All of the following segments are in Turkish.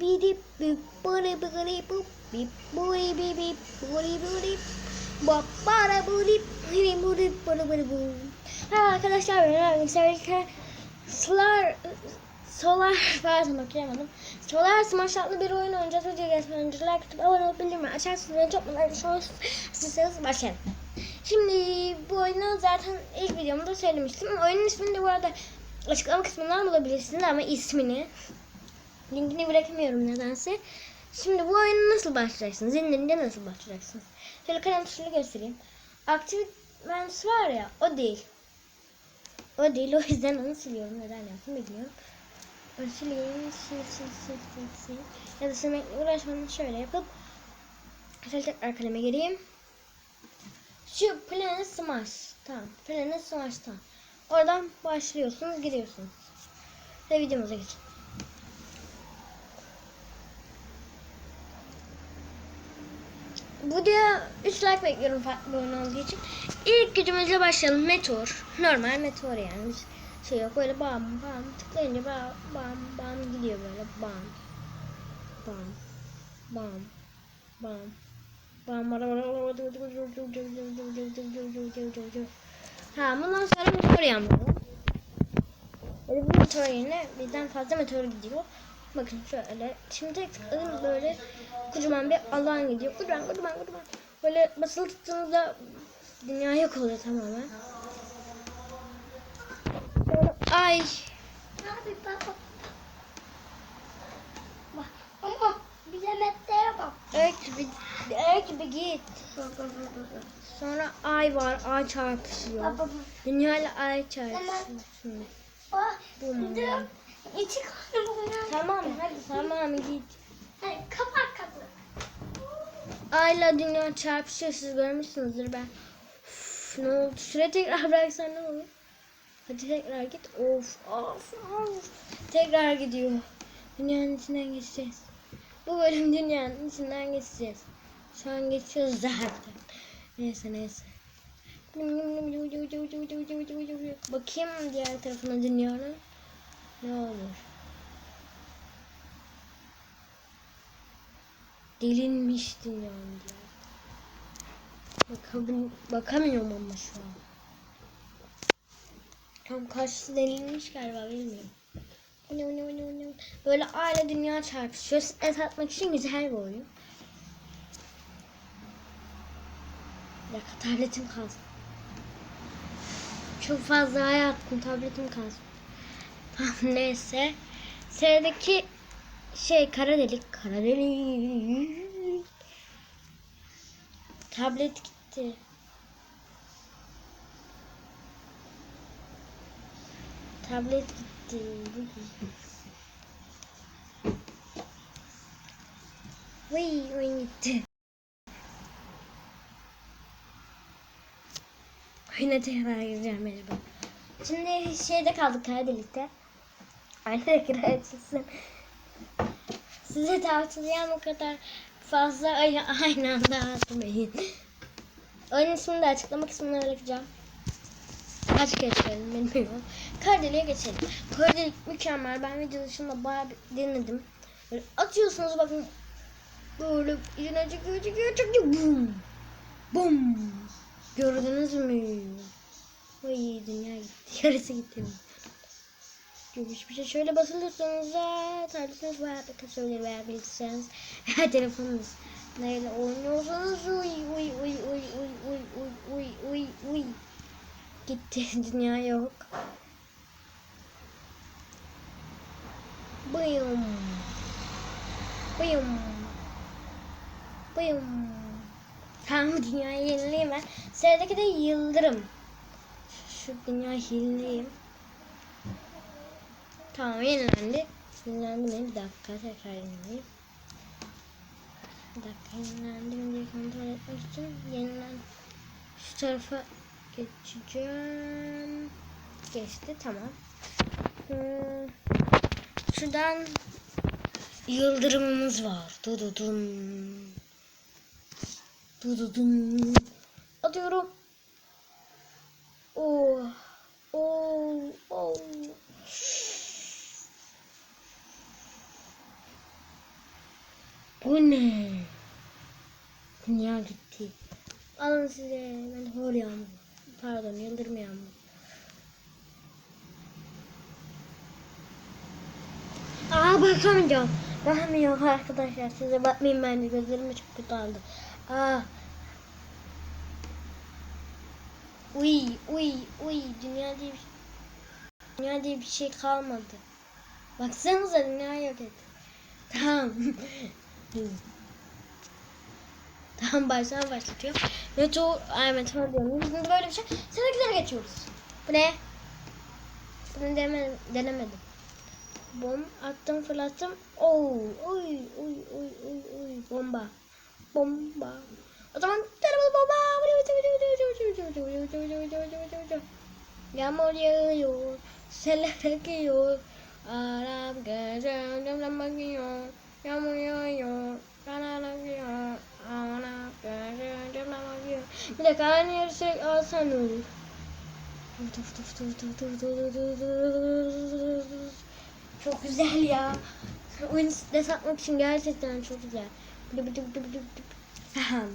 bi dip bip buri buri bup bip buri bi bip buri buri bop bara buri buri arkadaşlar ben arkadaşlar Solar Solar pardon okuyamadım. Solar Smash adlı bir oyun oynayacağız. Videoyu geçmeden önce like atıp abone olup bildirimleri açarsanız beni çok mutlu edersiniz. Sizseniz başlayalım. Şimdi bu oyunu zaten ilk videomda söylemiştim. Oyunun ismini de bu arada açıklama kısmından bulabilirsiniz ama ismini linkini bırakmıyorum nedense. Şimdi bu oyunu nasıl başlayacaksınız? İndirince nasıl başlayacaksınız? Şöyle kalem tuşunu göstereyim. Activity var ya o değil. O değil o yüzden onu siliyorum. Neden yaptım bilmiyorum. Onu sileyim, sil, sil, sil, sil, sil. Ya da silmekle uğraşmadan şöyle yapıp şöyle tekrar kaleme gireyim. Şu Planet Smash. Tamam. Planet Smash tamam. Oradan başlıyorsunuz, giriyorsunuz. Ve videomuza geçelim. Bu diye 3 like bekliyorum farklı oyun olduğu için. İlk gücümüzle başlayalım. Meteor. Normal meteor yani. Hiç Şey yok öyle bam bam tıklayınca bam bam bam gidiyor böyle bam. Bam. Bam. Bam. Bam. Ha bundan sonra meteor yağmuru. Böyle bu meteor yerine birden fazla meteor gidiyor. Bakın şöyle. Şimdi böyle kocaman bir alan gidiyor. Kocaman kocaman kocaman. Böyle basılı tuttuğunuzda dünya yok oluyor tamamen. Sonra ay. Abi bak. Bak. Ama bize metreye bak. Evet gibi, evet gibi git. Sonra ay var. Ay çarpışıyor. Dünya ile ay çarpışıyor. Şimdi. Bak. Bum. İçi bunlar. Tamam hadi tamam git. Hadi kapat kapı. Ayla dünya çarpışıyor siz görmüşsünüzdür ben. Uf, ne oldu? Şuraya tekrar bıraksan ne olur? Hadi tekrar git. Of of of. Tekrar gidiyor. Dünyanın içinden geçeceğiz. Bu bölüm dünyanın içinden geçeceğiz. Şu an geçiyoruz zaten. Neyse neyse. Bakayım diğer tarafına dünyanın. Ne olur? Delinmiş dünyanın diyor. Bakam bakamıyorum ama şu an. Tam karşısı delinmiş galiba bilmiyorum. Böyle aile dünya çarpışıyor. Stres atmak için güzel bir oyun. Bir dakika tabletim kalsın. Çok fazla hayatım tabletim kalsın. Neyse. Sıradaki şey kara delik. Kara delik. Tablet gitti. Tablet gitti. Vay oyun gitti. Oyuna tekrar gireceğim mecbur. Şimdi şeyde kaldık kara delikte. Aynı tekrar açılsın. Size tavsiyem o kadar fazla ay- aynı anda atmayın. Oyun ismini de açıklama kısmına bırakacağım. Kaç söyledim bilmiyorum. Kardeli'ye geçelim. Kardeli mükemmel. Ben video dışında bayağı bir denedim. Böyle atıyorsunuz bakın. Böyle içine çıkıyor çıkıyor çıkıyor. Bum. Bum. Gördünüz mü? Ay dünya gitti. Yarısı gitti. Gümüş bir şey şöyle basılırsanız da tabletiniz veya kasörleri veya bilgisayarınız veya telefonunuz neyle oynuyorsanız uy uy uy uy uy uy uy uy uy uy gitti dünya yok. Bıyım. Bıyım. Bıyım. Tamam dünyayı yenileyim ben. Sıradaki de yıldırım. Şu dünyayı yenileyim. Tamam yenilendi. Yenilendi mi? Bir dakika tekrar yenileyim. Bir dakika yenilendi mi diye kontrol etmek için yenilen şu tarafa geçeceğim. Geçti tamam. Hmm. Şuradan yıldırımımız var. Dududum. Dududum. Atıyorum. Oh. Oh. Oh. Bu ne? Dünya gitti. Alın size. Ben hor yağmur. Pardon yıldırım yağmur. Aa bakamayacağım. Bakamıyorum arkadaşlar. Size bakmayayım ben de gözlerim çok kötü oldu. Aa. Uy uy uy dünya diye bir Dünya diye bir şey kalmadı. Baksanıza dünya yok etti. Tamam. tamam baştan başlatıyorum. Meteor, ay meteor diyorum. Şimdi böyle bir şey. Sıradakilere geçiyoruz. Bu ne? Bunu denemedim. denemedim. Bom attım fırlattım. Oo, oy oy oy oy oy bomba. Bomba. O zaman termal bomba. Yağmur yağıyor. Seller akıyor. Arap gece camdan bakıyor. Yağmur yağıyor. Kanar akıyor. Arap gece camdan. Bir de kalan yarısı alsan olur. Çok güzel ya. Oyun stres atmak için gerçekten çok güzel. Tamam.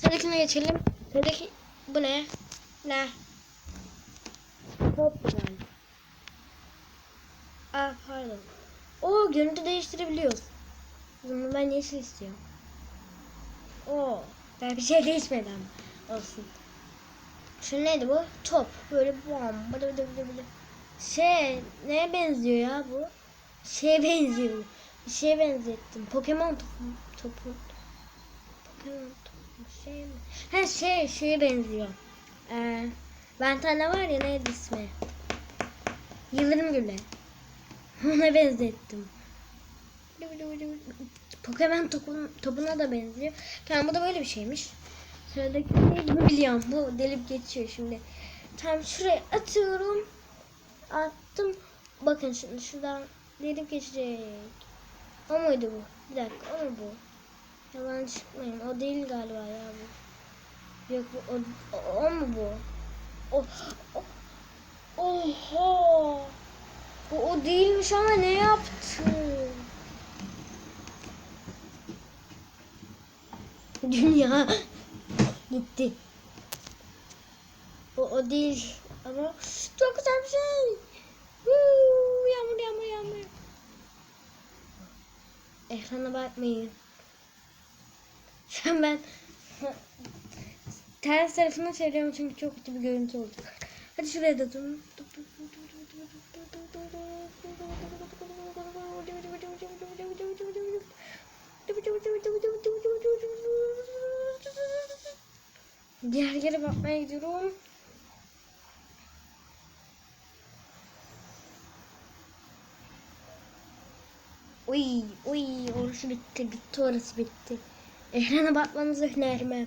Sıradakine geçelim. Sıradaki bu ne? Ne? Çok güzel. Aa pardon. O görüntü değiştirebiliyoruz. O zaman ben yeşil istiyorum. Oo. Ben bir şey değişmedi ama. Olsun. Şu neydi bu? Top. Böyle bom. Bıdı bıdı bıdı bıdı. Şey neye benziyor ya bu? Şeye benziyor. bu. Bir şeye benzettim. Pokemon topu. topu. Pokemon topu. Şey mi? Ha şey şeye benziyor. Ee, ben tane var ya neydi ismi? Yıldırım Gülü. Ona benzettim. Pokemon topun, topuna da benziyor. Tamam bu da böyle bir şeymiş. Sıradaki ne bunu biliyorum. Bu delip geçiyor şimdi. Tam şuraya atıyorum. Attım. Bakın şimdi şuradan delip geçecek. O muydu bu? Bir dakika o mu bu? Yalan çıkmayın. O değil galiba ya bu. Yok bu o, o, o mu bu? O, o, oha. Bu o değilmiş ama ne yaptı? Dünya gitti. O, o değil ama çok güzel bir şey. Huu, yağmur yağmur yağmur. Ekrana bakmayın. Şu ben ters tarafına çeviriyorum çünkü çok kötü bir görüntü olacak. Hadi şuraya da durun. Diğer yere bakmaya gidiyorum. Uy, uy, orası bitti, bitti orası bitti. Ekrana bakmanızı önermem.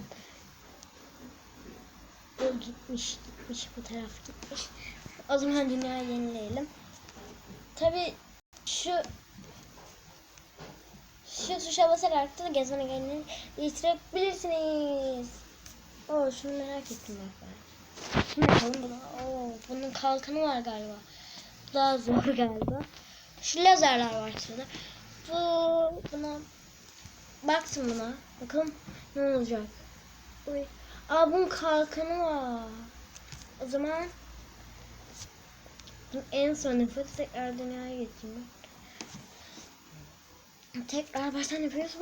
O gitmiş, gitmiş, bu taraf gitmiş. O zaman dünyayı yenileyelim. Tabi şu şu tuşa basarak da gezme engelini değiştirebilirsiniz. Oo şunu merak ettim bak ben. Şimdi yapalım bunu. Oo bunun kalkanı var galiba. Daha zor galiba. Şu lazerler var şurada. Bu buna baktım buna. Bakalım ne olacak. Uy. Aa bunun kalkanı var. O zaman en son nefes tekrar dünyaya geçeyim. Tekrar baştan yapıyoruz.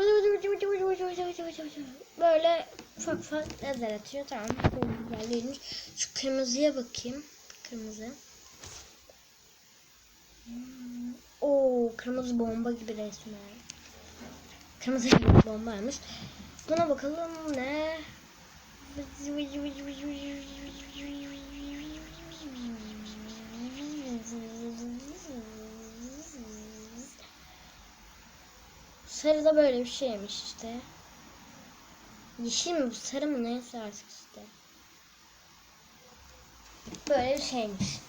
Böyle ufak ufak lazer atıyor. Tamam. Böyle güzel. Şu kırmızıya bakayım. Kırmızı. Hmm, Oo, kırmızı bomba gibi resmen. Kırmızı gibi bombaymış. Buna bakalım ne? Sarı da böyle bir şeymiş işte. Yeşil mi bu sarı mı neyse artık işte. Böyle bir şeymiş.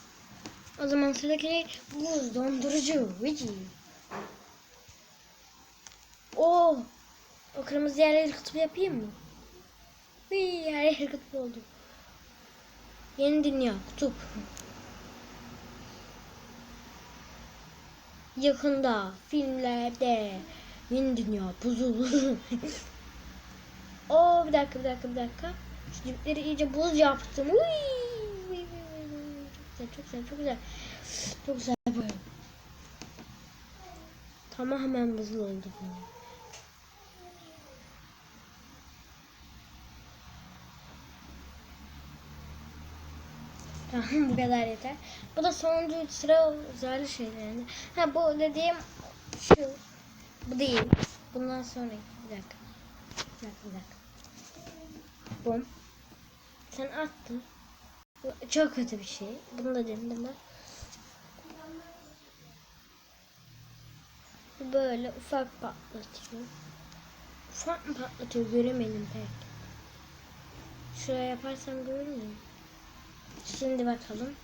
O zaman sıradaki buz dondurucu. Vici. Oo. O kırmızı yerleri kutup yapayım mı? Hii, her yer kutup oldu. Yeni dünya kutup. Yakında filmlerde Yeni dünya buzul. Oo bir dakika bir dakika bir dakika. Şu dipleri iyice buz yaptım. Uy. Çok güzel çok güzel çok güzel. Çok güzel böyle. Tamamen buzul oldu. Tamam bu kadar yeter. Bu da sonuncu sıra özel şeylerinde. Ha bu dediğim şu. Bu değil. Bundan sonra bir dakika. Bir dakika bir dakika. Bum. Sen attın. Çok kötü bir şey. Bunu da denedim ben. Böyle ufak patlatıyor. Ufak mı patlatıyor göremedim pek. Şuraya yaparsam görür müyüm? Şimdi bakalım.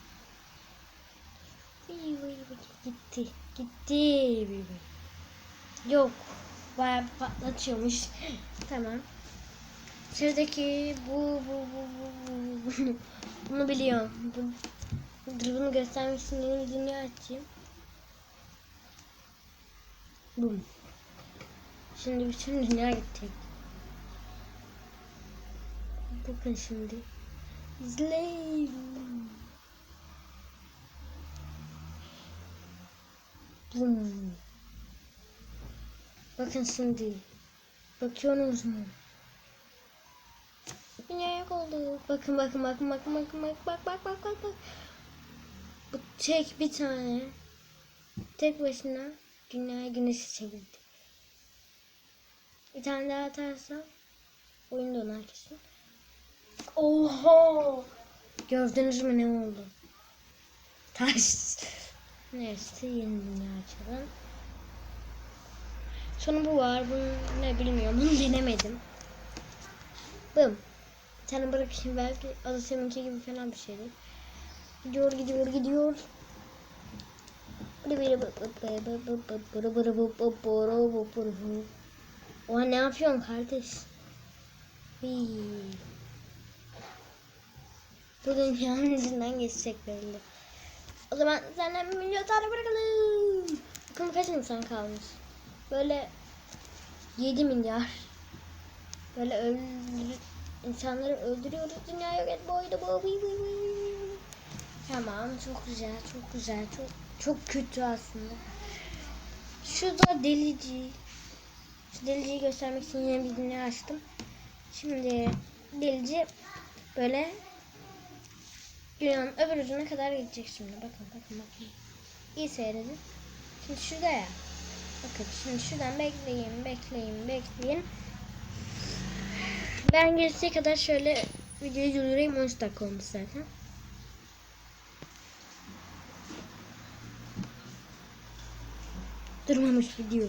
Vıy. Gitti. Gitti. Yok. Bayağı patlatıyormuş. tamam. Sıradaki bu bu bu bu bu. Bunu biliyorum. Bu, dur bunu göstermek için yeni bir dünya açayım. Bum. Şimdi bütün dünya gidecek. Bakın şimdi. İzleyin. Bum. Bakın şimdi. Bakıyorsunuz mu? Dünya oldu. Bakın bakın bakın bakın bakın bak bak bak bak bak bak. Bu tek bir tane. Tek başına dünyayı güneşi çevirdi. Bir tane daha atarsa oyun donar kesin. Oha! Gördünüz mü ne oldu? Taş. Neyse yeni dünya açalım. Sonra bu var. Bunu ne bilmiyorum. Bunu denemedim. Bım. Bir tane bırakayım belki adı seninki gibi falan bir şeydi. Gidiyor gidiyor gidiyor. Oha ne yapıyorsun kardeş? Bu dünyanın yüzünden geçecek belli. O zaman senden milyon tane bırakalım. Bakın kaç insan kalmış. Böyle 7 milyar. Böyle öldür insanları öldürüyoruz. Dünya yok et boydu bu. Tamam çok güzel çok güzel çok çok kötü aslında. Şu da delici. Şu deliciyi göstermek için yeni bir dünya açtım. Şimdi delici böyle dünyanın öbür ucuna kadar gidecek şimdi. Bakın bakın bakın. İyi seyredin. Şimdi şurada ya. Bakın şimdi şuradan bekleyin bekleyin bekleyin. Ben geçecek kadar şöyle videoyu durdurayım 13 dakika olmuş zaten. Durmamış video.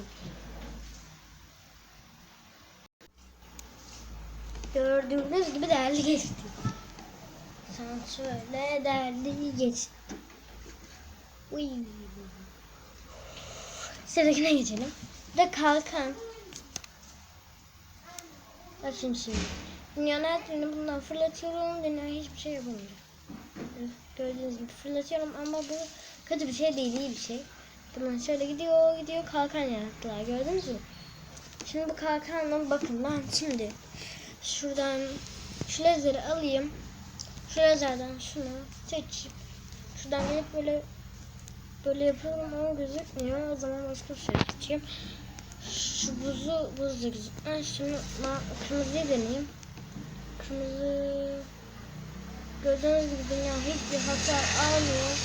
Gördüğünüz gibi değerli geçti. Sen şöyle değerli geçti. Uy. Sıradakine geçelim. De kalkan. Bakın şimdi. Dünyanın her türlü bundan fırlatıyorum. Dünya hiçbir şey yapamıyor. Gördüğünüz gibi fırlatıyorum ama bu kötü bir şey değil, iyi bir şey. Tamam şöyle gidiyor, gidiyor kalkan yarattılar. Gördünüz mü? Şimdi bu kalkanla bakın ben şimdi şuradan şu lazeri alayım. Şu lazerden şunu seçip şuradan gelip böyle böyle yapıyorum ama gözükmüyor. O zaman başka bir şey seçeyim. Şu buzu buz da gözükmüyor. Şimdi ma- kırmızıyı deneyeyim. Kırmızı gördüğünüz gibi dünya hiçbir hasar almıyor.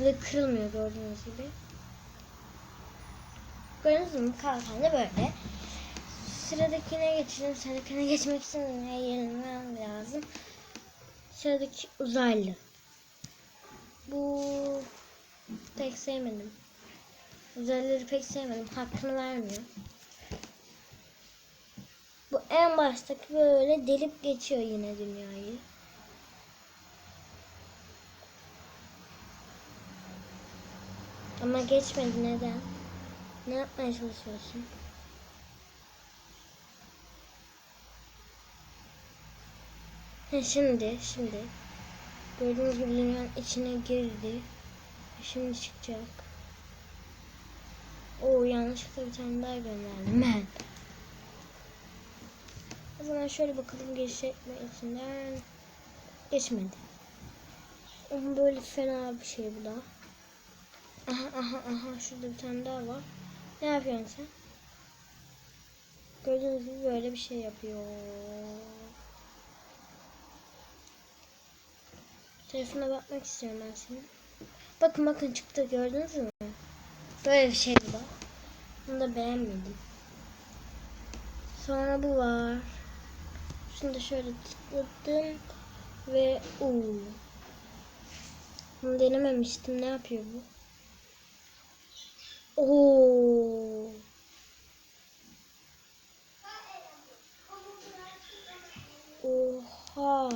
Ve kırılmıyor gördüğünüz gibi. Gördüğünüz gibi kalkan böyle. Sıradakine geçelim. Sıradakine geçmek için ne yenilmem lazım. Sıradaki uzaylı. Bu pek sevmedim. Uzaylıları pek sevmedim. Hakkını vermiyor. Bu en baştaki böyle delip geçiyor yine dünyayı. Ama geçmedi neden? Ne yapmaya çalışıyorsun? Şimdi, şimdi. Gördüğünüz gibi dünyanın içine girdi. Şimdi çıkacak. Oo yanlışlıkla bir tane daha gönderdim ben. O zaman şöyle bakalım geçecek mi içinden. Geçmedi. Ama böyle fena bir şey bu da. Aha aha aha şurada bir tane daha var. Ne yapıyorsun sen? Gördüğünüz gibi böyle bir şey yapıyor. Telefona bakmak istiyorum ben senin. Bakın bakın çıktı gördünüz mü? Böyle bir şey da. Bunu da beğenmedim. Sonra bu var. Şunu da şöyle tıkladım. Ve uuu. Bunu denememiştim. Ne yapıyor bu? Oo. Oha.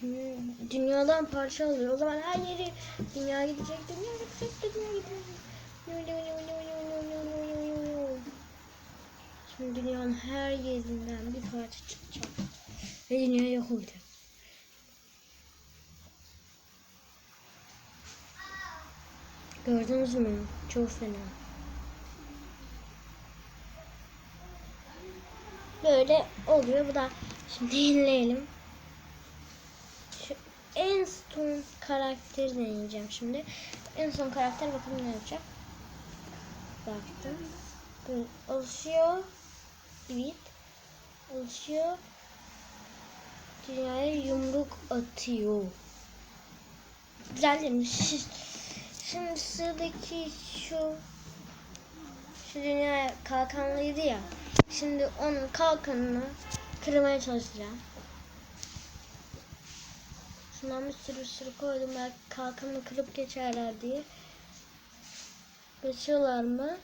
Hmm, Dünyadan parça alıyor. O zaman her yeri dünya gidecek, dünya gidecek, dünya gidecek. Şimdi dünyanın her yerinden bir parça çıkacak. Ve dünya yok olacak. Gördünüz mü? Çok fena. Böyle oluyor. Bu da şimdi yenileyelim. En son karakteri deneyeceğim şimdi. En son karakter bakalım ne yapacak. Baktım. Böyle oluşuyor. Evet. Oluşuyor. Dünyaya yumruk atıyor. Güzel demiş. Şimdi sıradaki şu şu dünya kalkanlıydı ya. Şimdi onun kalkanını kırmaya çalışacağım. Şundan bir sürü sürü koydum belki kalkanını kırıp geçerler diye. Geçiyorlar mı?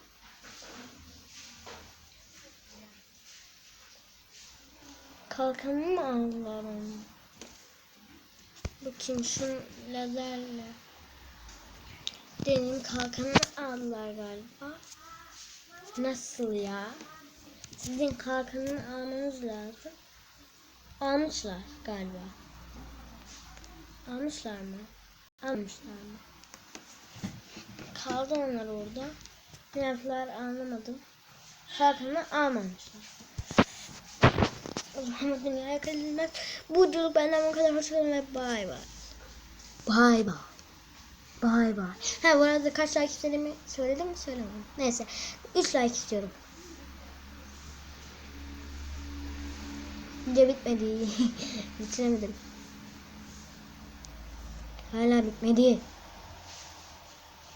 Kalkanını mı aldılar onu? Bakayım şu lazerle. Benim kalkanını aldılar galiba. Nasıl ya? Sizin kalkanını almanız lazım. Almışlar galiba. Almışlar mı? Almışlar mı? Kaldı onlar orada. Ne yaptılar anlamadım. Kalkanını almamışlar. O zaman dünyaya kalınmaz. Bu videoluk benden bu kadar. Hoşçakalın ve bay bay. Bay bay. Bay bay. Ha bu arada kaç like istediğimi söyledim mi söylemedim. Neyse. 3 like istiyorum. Video bitmedi. Bitiremedim. Hala bitmedi.